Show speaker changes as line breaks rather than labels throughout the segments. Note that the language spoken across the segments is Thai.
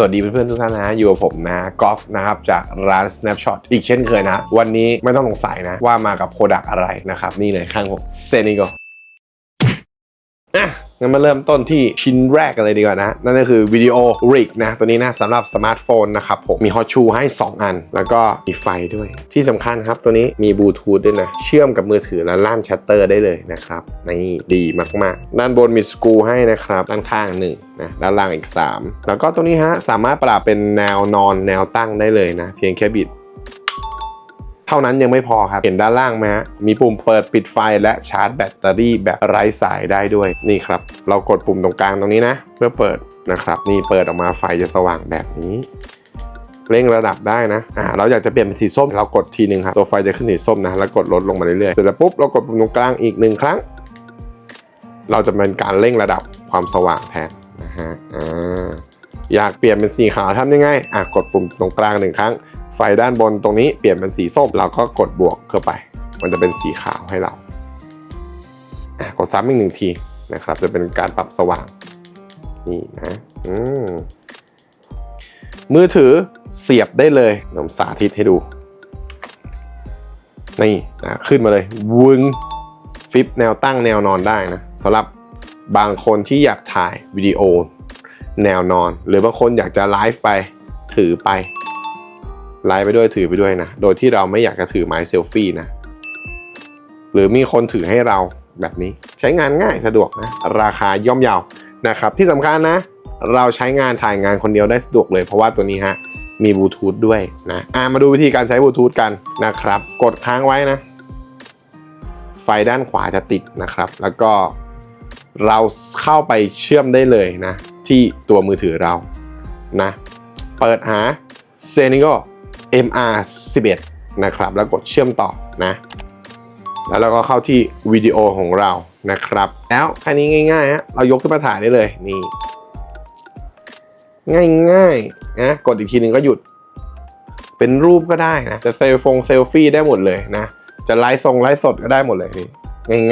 สวัสดีเพื่อนๆทุกท่านนะอยู่กับผมนะกอล์ฟนะครับจากร้าน Snapshot อีกเช่นเคยนะ วันนี้ไม่ต้องสงสัยนะว่ามากับโปรดักอะไรนะครับ นี่เลยข้างผมเซนิโก งั้นมาเริ่มต้นที่ชิ้นแรกกันเลยดีกว่านะ นั่นก็คือวิดีโอริกนะ ตัวนี้นะสำหรับสมาร์ทโฟนนะครับผม มีฮอตชูให้ 2 อัน แล้วก็มีไฟด้วย ที่สำคัญครับตัวนี้มีบลูทูธด้วยนะ เชื่อมกับมือถือและลั่นชัตเตอร์ได้เลยนะครับ นี่ดีมากๆ ด้านบนมีสกูให้นะครับ ด้านข้างหนึ่งนะด้านล่างอีก 3 แล้วก็ตัวนี้ฮะสามารถปรับเป็นแนวนอนแนวตั้งได้เลยนะ เพียงแค่บิด เท่านั้นยังไม่พอครับ เห็นด้านล่างไหมฮะมีปุ่มเปิดปิดไฟและชาร์จแบตเตอรี่แบบไร้สายได้ด้วยนี่ครับ เรากดปุ่มตรงกลางตรงนี้นะ เพื่อเปิดนะครับนี่เปิดออกมาไฟจะสว่างแบบนี้เร่งระดับได้นะ อ่า เราอยากจะเปลี่ยนเป็นสีส้ม เรากดทีหนึ่งครับ ตัวไฟจะขึ้นสีส้มนะ แล้วกดลดลงมาเรื่อยๆ เสร็จแล้วปุ๊บ เรากดปุ่มตรงกลางอีกหนึ่งครั้ง เราจะเป็นการเร่งระดับความสว่างแทนนะฮะ อ่า อยากเปลี่ยนเป็นสีขาวทำยังไงอะกดปุ่มตรงกลางหนึ่งครั้ง ไฟด้านบนตรงนี้เปลี่ยนเป็นสีส้มเราก็กดบวกเข้าไป มันจะเป็นสีขาวให้เราอะกดซ้ำอีกหนึ่งทีนะครับ จะเป็นการปรับสว่างนี่นะอืมมือถือเสียบได้เลยผมสาธิตให้ดู นี่นะขึ้นมาเลย วึงฟิปแนวตั้งแนวนอนได้นะสำหรับบางคนที่อยากถ่ายวิดีโอ แนวนอน หรือบางคนอยากจะไลฟ์ไปถือไปไลฟ์ไปด้วยถือไปด้วยนะ โดยที่เราไม่อยากจะถือไม้เซลฟี่นะ หรือมีคนถือให้เราแบบนี้ใช้งานง่ายสะดวกนะ ราคาย่อมเยาวนะครับ ที่สำคัญนะ เราใช้งานถ่ายงานคนเดียวได้สะดวกเลย เพราะว่าตัวนี้ฮะมีบลูทูธด้วยนะอ่ามาดูวิธีการใช้บลูทูธกันนะครับ กดค้างไว้นะ ไฟด้านขวาจะติดนะครับ แล้วก็เราเข้าไปเชื่อมได้เลยนะ ที่ตัวมือถือเรานะเปิดหา z e n i g o MR11 นะครับแล้วกดเชื่อมต่อนะแล้วเราก็เข้าที่วิดีโอของเรานะครับ แล้วแค่นี้ง่ายๆฮะเรายกขึ้นมาถ่ายได้เลยนี่ง่ายๆนะกดอีกทีหนึ่งก็หยุด เป็นรูปก็ได้นะจะเซลฟงเซลฟี่ได้หมดเลยนะ จะไลฟ์ทรงไลฟ์สดก็ได้หมดเลยนี่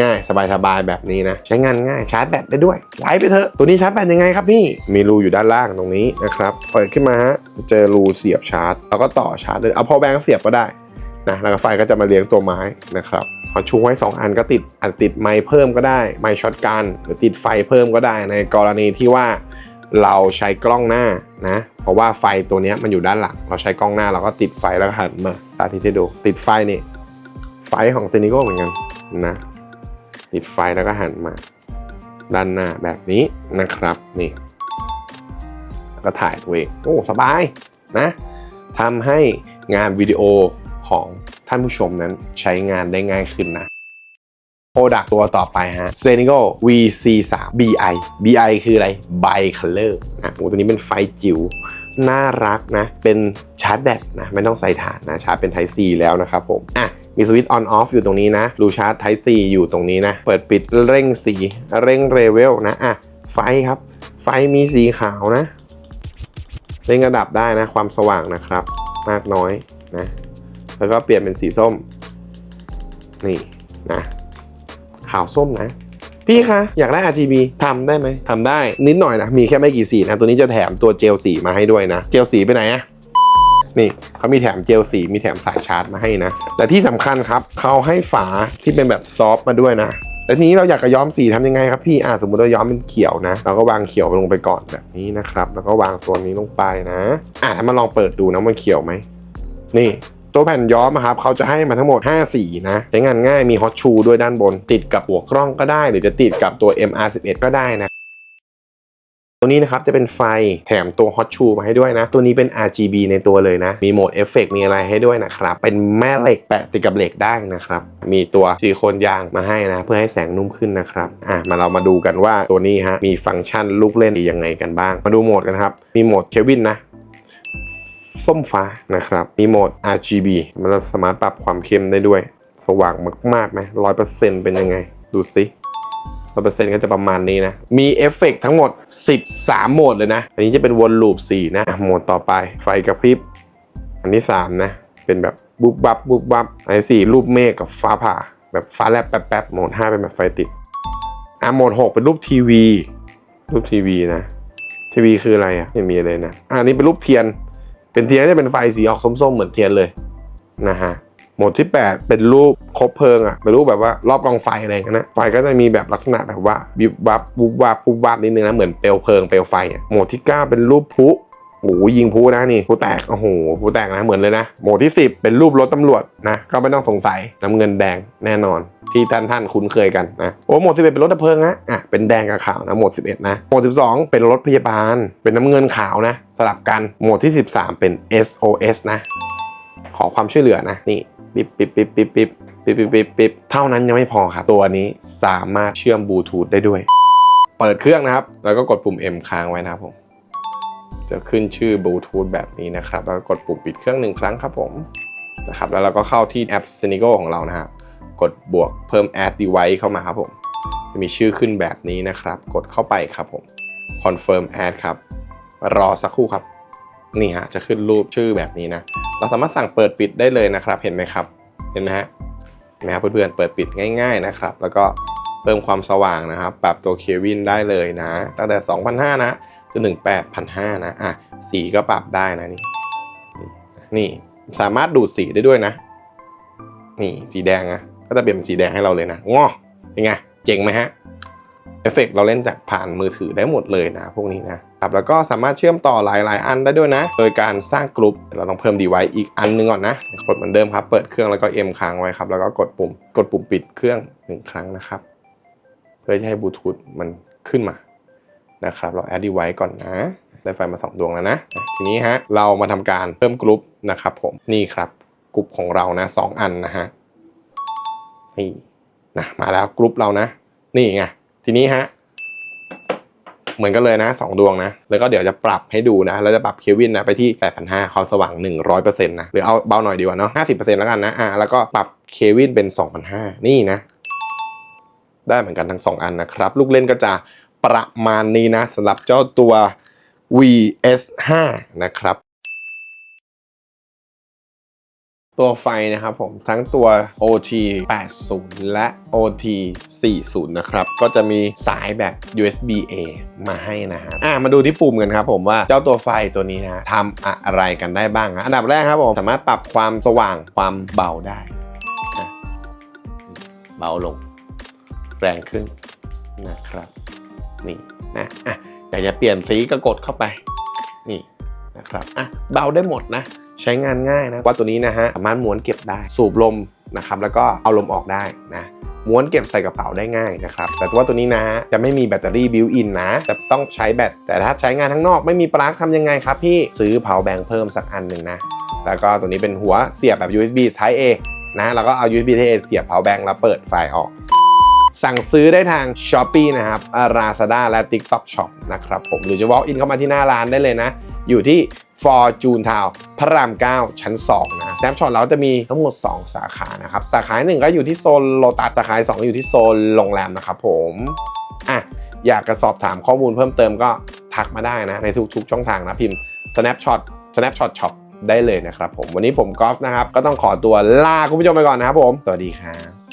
ง่ายๆ สบายๆ แบบนี้นะ ใช้งานง่ายชาร์จแบตได้ด้วยไลฟ์ไปเถอะ ตัวนี้ชาร์จแบตยังไงครับพี่ มีรูอยู่ด้านล่างตรงนี้นะครับ เปิดขึ้นมาฮะจะเจอรูเสียบชาร์จ แล้วก็ต่อชาร์จเลยเอาพอแบงค์เสียบก็ได้นะแล้วก็ไฟก็จะมาเลี้ยงตัวไม้นะครับพอชูไว้ 2 อันก็ติดอาจติดไม้เพิ่มก็ได้ไม้ช็อตกันหรือติดไฟเพิ่มก็ได้ ในกรณีที่ว่าเราใช้กล้องหน้านะเพราะว่าไฟตัวนี้มันอยู่ด้านหลัง เราใช้กล้องหน้าเราก็ติดไฟแล้วก็หันมาตาที่ให้ดูติดไฟนี่ไฟของเซนิโก้เหมือนกันนะ ติดไฟแล้วก็หันมา ด้านหน้าแบบนี้นะครับนี่แล้วก็ถ่ายตัวเองโอ้สบายนะทำให้งานวิดีโอของท่านผู้ชมนั้นใช้งานได้ง่ายขึ้นนะโปรดักตัวต่อไปฮะ z e n i g o VC3 BI BI คืออะไร Bi Color นะโอ้ตัวนี้เป็นไฟจิ๋วน่ารักนะ เป็นชาร์จแบตนะ ไม่ต้องใส่ถ่านนะ ชาร์จเป็น Type C แล้วนะครับผม อะ มีสวิตช์ on off อยู่ตรงนี้นะรูชาร์จ Type C อยู่ตรงนี้นะ เปิดปิดเร่งสีเร่งเรเวลนะอะไฟครับ ไฟมีสีขาวนะ เร่งระดับได้นะ ความสว่างนะครับ มากน้อยนะ แล้วก็เปลี่ยนเป็นสีส้ม นี่นะขาวส้มนะ พี่คะ อยากได้ RGB ทำได้ไหมทำได้นิดหน่อยนะ มีแค่ไม่กี่สีนะ ตัวนี้จะแถมตัวเจลสีมาให้ด้วยนะ เจลสีไปไหนอะ นี่เขามีแถมเจลสีมีแถมสายชาร์จมาให้นะแต่ที่สำคัญครับเขาให้ฝาที่เป็นแบบซอฟต์มาด้วยนะแต่ทีนี้เราอยากจะย้อมสีทำยังไงครับพี่อ่าสมมติเราย้อมเป็นเขียวนะ เราก็วางเขียวลงไปก่อนแบบนี้นะครับ แล้วก็วางตัวนี้ลงไปนะอ่ามาลองเปิดดูนะมันเขียวไหมนี่ตัวแผ่นย้อมครับเขาจะให้มาทั้งหมด 5 สีนะ ใช้งานง่ายมีฮอตชูด้วยด้านบน ติดกับหัวกล้องก็ได้ หรือจะติดกับตัว MR11 ก็ได้นะ ตัวนี้นะครับจะเป็นไฟแถมตัวฮอตชูมาให้ด้วยนะ ตัวนี้เป็น RGB ในตัวเลยนะ มีโหมดเอฟเฟกมีอะไรให้ด้วยนะครับ เป็นแม่เหล็กแปะติดกับเหล็กได้นะครับ มีตัวซิลิโคนยางมาให้นะ เพื่อให้แสงนุ่มขึ้นนะครับ อะ มาเรามาดูกันว่าตัวนี้ฮะ มีฟังก์ชันลูกเล่นยังไงกันบ้าง มาดูโหมดกันครับ มีโหมดเควินนะส้มฟ้านะครับ มีโหมด RGB มันสามารถปรับความเข้มได้ด้วย สว่างมากๆไหมร้อยเปอร์เซ็นต์เป็นยังไง ดูสิ ร้อยเปอร์เซ็นต์ก็จะประมาณนี้นะ มีเอฟเฟกต์ทั้งหมด 13 โหมดเลยนะ อันนี้จะเป็นวนลูป4นะอะโหมดต่อไป ไฟกระพริบ อันที่ 3 นะ เป็นแบบบุบบับบุบบับ อันที่สี่รูปเมฆกับฟ้าผ่า แบบฟ้าแลบแป๊บๆโหมด 5 เป็นแบบไฟติด อะโหมด 6 เป็นรูปทีวี รูปทีวีนะ ทีวีคืออะไรอะไม่มีเลยนะ อันนี้เป็นรูปเทียน เป็นเทียนที่เป็นไฟสีออกส้มๆเหมือนเทียนเลยนะฮะ หมดที่ 8 เป็นรูปคบเพลิงอะเป็นรูปแบบว่ารอบกองไฟอะไรอย่างเงี้ยนะไฟก็จะมีแบบลักษณะแบบว่าบิบวับบุบวับบุบวับนิดนึงนะเหมือนเปลวเพลิงเปลวไฟอะหมดที่ 9 เป็นรูปพุโอ้โหยิงพลุนะนี่พลุแตกโอ้โหพลุแตกนะเหมือนเลยนะโหมดที่ 10 เป็นรูปรถตำรวจนะก็ไม่ต้องสงสัยน้ำเงินแดงแน่นอน ที่ท่านท่านคุ้นเคยกันนะโอ้โหมด11 เป็นรถดับเพลิงนะอะเป็นแดงกับขาวนะโหมด11 นะโหมด12 เป็นรถพยาบาล เป็นน้ำเงินขาวนะ สลับกันโหมดที่ 13 เป็น SOS นะ ขอความช่วยเหลือนะนี่ ปิ๊บปิ๊บปิ๊บปิ๊บปิ๊บปิ๊บปิ๊บปิ๊บปิ๊บเท่านั้นยังไม่พอครับ ตัวนี้สามารถเชื่อมบลูทูธได้ด้วย เปิดเครื่องนะครับ แล้วก็กดปุ่ม M ค้างไว้นะครับผมจะขึ้นชื่อบลูทูธแบบนี้นะครับ แล้วก็กดปุ่มปิดเครื่องหนึ่งครั้งครับผมนะครับแล้วเราก็เข้าที่แอป s n i g o ของเรานะครับกดบวกเพิ่ม add device เข้ามาครับผมจะมีชื่อขึ้นแบบนี้นะครับ กดเข้าไปครับผม confirm add ครับ รอสักครู่ครับ นี่ฮะจะขึ้นรูปชื่อแบบนี้นะ เราสามารถสั่งเปิดปิดได้เลยนะครับเห็นไหมครับเห็นไหมฮะเห็นไหมครับเพื่อนๆเปิดปิดง่าย ๆนะครับ แล้วก็เพิ่มความสว่างนะครับ ปรับตัวเควินได้เลยนะ ตั้งแต่ 2,500นะจนถึง8,500นะอะสีก็ปรับได้นะนี่นี่สามารถดูดสีได้ด้วยนะ นี่สีแดงอะก็จะเปลี่ยนเป็นสีแดงให้เราเลยนะง้อเป็นไงเจ๋งไหมฮะ เอฟเฟกต์เราเล่นจากผ่านมือถือได้หมดเลยนะพวกนี้นะครับแล้วก็สามารถเชื่อมต่อหลาย ๆ อันได้ด้วยนะ โดยการสร้างกลุ่มเราต้องเพิ่มดีไวอีกอันหนึงก่อนนะกดเหมือนเดิมครับ เปิดเครื่องแล้วก็เอ็มค้างไว้ครับแล้วก็กดปุ่มกดปุ่มปิดเครื่องหนึ่งครั้งนะครับ เพื่อที่ให้บลูทูธมันขึ้นมานะครับเราแอดดีไวก่อนนะได้ไฟมาสองดวงแล้วนะอะทีนี้ฮะเรามาทำการเพิ่มกลุ่มนะครับผมนี่ครับกลุ่มของเรานะสองอันนะฮะนี่นะมาแล้วกลุ่มเรานะ นี่ไง ทีนี้ฮะเหมือนกันเลยนะสองดวงนะ แล้วก็เดี๋ยวจะปรับให้ดูนะเราจะปรับเควินนะไปที่ 8,500ความสว่าง 100%นะหรือเอาเบาหน่อยดีกว่าเนาะ50%แล้วกันนะอ่าแล้วก็ปรับเควินเป็น 2,500 นี่นะ ได้เหมือนกันทั้ง 2 อันนะครับ ลูกเล่นก็จะประมาณนี้นะสำหรับเจ้าตัว VS5 นะครับ ตัวไฟนะครับผมทั้งตัว OT 80 และ OT 40 นะครับ ก็จะมีสายแบบ USB A มาให้นะฮะอะมาดูที่ปุ่มกันครับผมว่าเจ้าตัวไฟตัวนี้นะทำอะไรกันได้บ้างอันดับแรกครับผมสามารถปรับความสว่างความเบาได้นะเบาลง แรงขึ้นนะครับนี่นะอะอยากจะเปลี่ยนสีก็กดเข้าไป นี่นะครับอะเบาได้หมดนะ ใช้งานง่ายนะว่าตัวนี้นะฮะสามารถม้วนเก็บได้สูบลมนะครับแล้วก็เอาลมออกได้นะม้วนเก็บใส่กระเป๋าได้ง่ายนะครับแต่ว่าตัวนี้นะฮะจะไม่มีแบตเตอรี่บิวอินนะจะต้องใช้แบตแต่ถ้าใช้งานข้างนอกไม่มีปลั๊กทำยังไงครับพี่ซื้อเผาแบงเพิ่มสักอันหนึ่งนะแล้วก็ตัวนี้เป็นหัวเสียบแบบ USB Type A นะแล้วก็เอา USB Type A เสียบเผาแบงแล้วเปิดไฟออกสั่งซื้อได้ทาง s h อ p e e นะครับ Lazada และ TikTok Shop นะครับผม หรือจะ walk in เข้ามาที่หน้าร้านได้เลยนะ อยู่ที่ Fortune Town พระราม 9 ชั้น 2 นะแซมช็อตเราจะมีทั้งหมด 2 สาขานะครับ สาขาหนึ่งก็อยู่ที่โซนโลตัสสาขาสองอยู่ที่โซนโรงแรมนะครับผมอะอยากจะสอบถามข้อมูลเพิ่มเติมก็ทักมาได้นะ ในทุกๆช่องทางนะพิมพ์ snapshot snapshot shop ได้เลยนะครับผมวันนี้ผมกอล์ฟนะครับ ก็ต้องขอตัวลาคุณผู้ชมไปก่อนนะครับผม สวัสดีครับ